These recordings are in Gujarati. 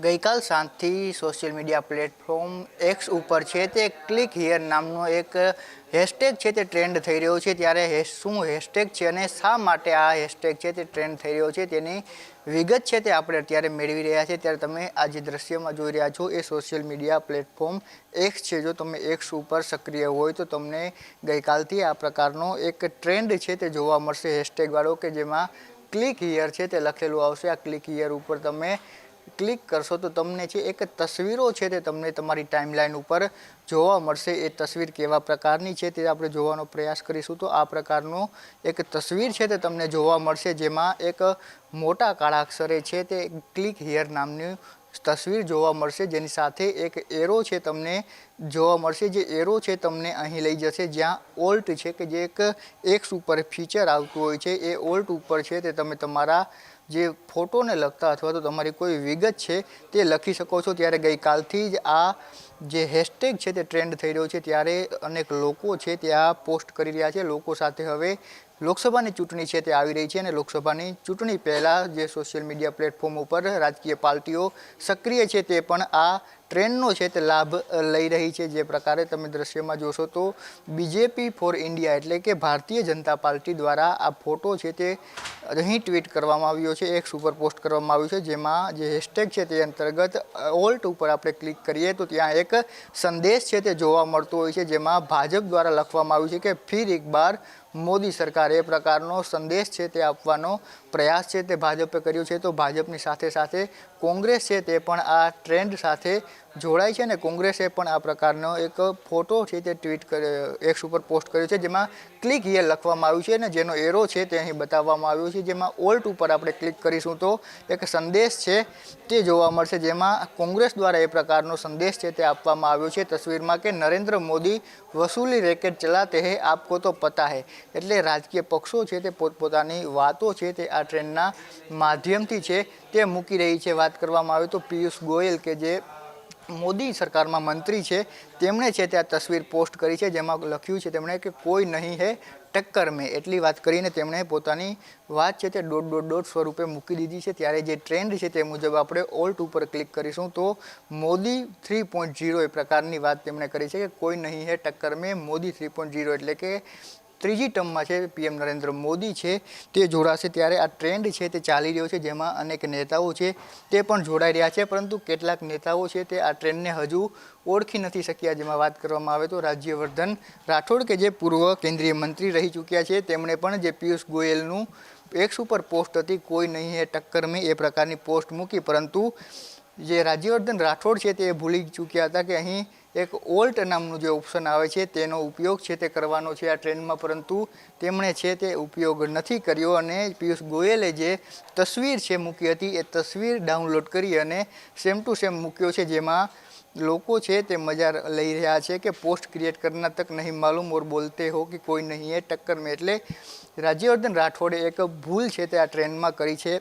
ગઈકાલ સાંજથી સોશિયલ મીડિયા પ્લેટફોર્મ એક્સ ઉપર છે તે ક્લિક હિયર નામનો એક હેશટેગ છે તે ટ્રેન્ડ થઈ રહ્યો છે. ત્યારે હેશ શું હેશટેગ છે અને શા માટે આ હેશટેગ છે તે ટ્રેન્ડ થઈ રહ્યો છે તેની વિગત છે તે આપણે અત્યારે મેળવી રહ્યા છે ત્યારે તમે આ જે દ્રશ્યમાં જોઈ રહ્યા છો એ સોશિયલ મીડિયા પ્લેટફોર્મ એક્સ છે. જો તમે એક્સ ઉપર સક્રિય હોય તો તમને ગઈકાલથી આ પ્રકારનો એક ટ્રેન્ડ છે તે જોવા મળશે હેશટેગવાળો કે જેમાં ક્લિક હિયર છે તે લખેલું આવશે. આ ક્લિક હિયર ઉપર તમે ક્લિક કરશો તો તમને છે એક તસવીરો છે તે તમને તમારી ટાઈમલાઈન ઉપર જોવા મળશે. એ તસવીર કેવા પ્રકારની છે તે આપણે જોવાનો પ્રયાસ કરીશું. તો આ પ્રકારનો એક તસવીર છે તે તમને જોવા મળશે જેમાં એક મોટા કાળા અક્ષરે છે તે ક્લિક હિયર નામની તસવીર જોવા મળશે. જેની સાથે એક એરો છે તમને જોવા મળશે. જે એરો છે તમને અહીં લઈ જશે. જ્યાં ઓલ્ટ છે કે જે એક એક્સ ઉપર ફીચર આવતું હોય છે. એ ઓલ્ટ ઉપર છે તે તમે તમારા જે ફોટોને લગતા અથવા તો તમારી કોઈ વિગત છે તે લખી શકો છો. ત્યારે ગઈકાલથી જ આ જે હેશટેગ છે તે ટ્રેન્ડ થઈ રહ્યો છે. ત્યારે અનેક લોકો છે ત્યાં પોસ્ટ કરી રહ્યા છે. લોકો સાથે હવે લોકસભાની ચૂંટણી છે તે આવી રહી છે અને લોકસભાની ચૂંટણી પહેલાં જે સોશિયલ મીડિયા પ્લેટફોર્મ ઉપર રાજકીય પાર્ટીઓ સક્રિય છે તે પણ આ ટ્રેન્ડનો છે તે લાભ લઈ રહી છે જે પ્રકારે તમે દ્રશ્યમાં જોશો તો બીજેપી ફોર ઇન્ડિયા એટલે કે ભારતીય જનતા પાર્ટી દ્વારા આ ફોટો છે તે અહીં ટ્વીટ કરવામાં આવ્યો છે એક સુપર પોસ્ટ કરવામાં આવ્યું છે, જેમાં જે હેશટેગ છે તે અંતર્ગત ઓલ્ટ ઉપર આપણે ક્લિક કરીએ તો ત્યાં એક સંદેશ છે તે જોવા મળતો હોય છે, જેમાં ભાજપ દ્વારા લખવામાં આવ્યું છે કે ફિર એક બાર મોદી સરકાર એ પ્રકારનો સંદેશ છે તે આપવાનો પ્રયાસ છે તે ભાજપે કર્યો છે. તો ભાજપની સાથે સાથે કોંગ્રેસ છે તે પણ આ ટ્રેન્ડ સાથે જોડાય છે અને કોંગ્રેસે પણ આ પ્રકારનો એક ફોટો છે તે ટ્વીટ એક્સ ઉપર પોસ્ટ કર્યો છે, જેમાં ક્લિક હિયર લખવામાં આવ્યું છે અને જેનો એરો છે તે અહીં બતાવવામાં આવ્યો છે, જેમાં ઓલ્ટ ઉપર આપણે ક્લિક કરીશું તો એક સંદેશ છે તે જોવા મળશે, જેમાં કોંગ્રેસ દ્વારા એ પ્રકારનો સંદેશ છે તે આપવામાં આવ્યો છે તસવીરમાં કે નરેન્દ્ર મોદી વસૂલી રેકેટ ચલાતે હે, આપકો તો પતા હે. એટલે રાજકીય પક્ષો છે તે પોતપોતાની વાતો છે તે આ ટ્રેનના માધ્યમથી છે તે મૂકી રહી છે વાત કરવામાં આવે તો પિયુષ ગોયલ કે જે મોદી સરકારમાં મંત્રી છે, તેમણે છે તે આ તસવીર પોસ્ટ કરી છે, જેમાં લખ્યું છે તેમણે કે કોઈ નહીં હે, ટક્કર મેં. એટલી વાત કરીને તેમણે પોતાની વાત છે તે દોઢ દોઢ દોઢ સ્વરૂપે મૂકી દીધી છે. ત્યારે જે ટ્રેન્ડ છે તે મુજબ આપણે ઓલ્ટ ઉપર ક્લિક કરીશું તો મોદી થ્રી પોઈન્ટ ઝીરો એ પ્રકારની વાત તેમણે કરી છે કે કોઈ નહીં હે, ટક્કર મેં, મોદી થ્રી પોઈન્ટ ઝીરો એટલે કે ત્રીજી ટર્મમાં છે, પીએમ નરેન્દ્ર મોદી છે, તે જોડાશે ત્યારે આ ટ્રેન્ડ છે તે ચાલી રહ્યો છે, જેમાં અનેક નેતાઓ છે તે પણ જોડાઈ રહ્યા છે, પરંતુ કેટલાક નેતાઓ છે તે આ ટ્રેન્ડને હજુ ઓળખી નથી શક્યા, જેમાં વાત કરવામાં આવે તો રાજ્યવર્ધન રાઠોડ કે જે પૂર્વ કેન્દ્રીય મંત્રી રહી ચૂક્યા છે, તેમણે પણ જે પિયુષ ગોયલનું એક્સ ઉપર પોસ્ટ હતી, કોઈ નહીં એ ટક્કર મેં એ પ્રકારની પોસ્ટ મૂકી, પરંતુ જે રાજ્યવર્ધન રાઠોડ છે તે ભૂલી ચૂક્યા હતા કે અહીં એક ઓલ્ટ નામનું જે ઓપ્શન આવે છે, તેનો ઉપયોગ છે તે કરવાનો છે આ ટ્રેનમાં, પરંતુ તેમણે છે તે ઉપયોગ નથી કર્યો અને પિયુષ ગોયલે જે તસવીર છે મૂકી હતી, એ તસવીર ડાઉનલોડ કરી અને સેમ ટુ સેમ મૂક્યો છે, જેમાં લોકો છે તે મજા લઈ રહ્યા છે કે પોસ્ટ ક્રિએટ કરના તક નહીં માલુમ ઓર બોલતે હો કે કોઈ નહીં એ ટક્કર મેં. એટલે રાજ્યવર્ધન રાઠોડે એક ભૂલ છે તે આ ટ્રેનમાં કરી છે.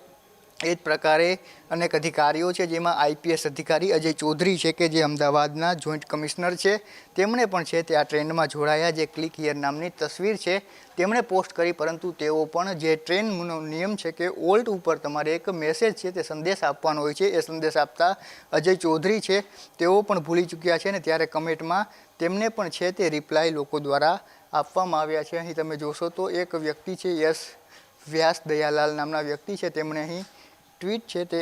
એ જ પ્રકારે અનેક અધિકારીઓ છે, જેમાં આઈપીએસ અધિકારી અજય ચૌધરી છે, કે જે અમદાવાદના જોઈન્ટ કમિશનર છે. તેમણે પણ છે તે આ ટ્રેન્ડમાં જોડાયા, જે ક્લિક હિયર નામની તસવીર છે, તેમણે પોસ્ટ કરી, પરંતુ તેઓ પણ જે ટ્રેનનો નિયમ છે કે ઓલ્ટ ઉપર તમારે એક મેસેજ છે તે સંદેશ આપવાનો હોય છે, એ સંદેશ આપતા અજય ચૌધરી છે, તેઓ પણ ભૂલી ચૂક્યા છે ને ત્યારે કમેન્ટમાં તેમને પણ છે તે રિપ્લાય લોકો દ્વારા આપવામાં આવ્યા છે. અહીં તમે જોશો તો એક વ્યક્તિ છે, યશ વ્યાસ દયાલાલ નામના વ્યક્તિ છે. તેમણે અહીં ટ્વીટ છે તે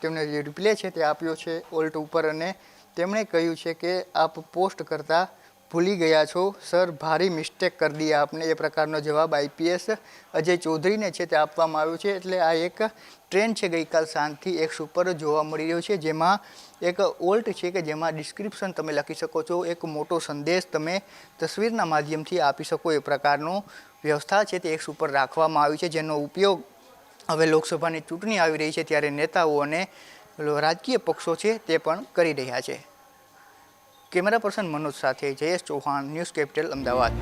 તેમને જે રિપ્લે છે તે આપ્યો છે ઓલ્ટ ઉપર અને તેમણે કહ્યું છે કે આપ પોસ્ટ કરતા ભૂલી ગયા છો. સર, ભારી મિસ્ટેક કરી દી આપને. એ પ્રકારનો જવાબ આઈપીએસ અજય ચૌધરીને છે તે આપવામાં આવ્યો છે. એટલે આ એક ટ્રેન્ડ છે ગઈકાલ સાંજથી એક ઉપર જોવા મળી રહ્યો છે, જેમાં એક ઓલ્ટ છે કે જેમાં ડિસ્ક્રિપ્શન તમે લખી શકો છો. એક મોટો સંદેશ તમે તસવીરના માધ્યમથી આપી શકો. એ પ્રકારનો વ્યવસ્થા છે તે એક ઉપર રાખવામાં આવી છે, જેનો ઉપયોગ હવે લોકસભાની ચૂંટણી આવી રહી છે ત્યારે નેતાઓ અને રાજકીય પક્ષો છે તે પણ કરી રહ્યા છે. કેમેરા પર્સન મનોજ સાથે જયેશ ચૌહાણ, ન્યૂઝ કેપિટલ, અમદાવાદ.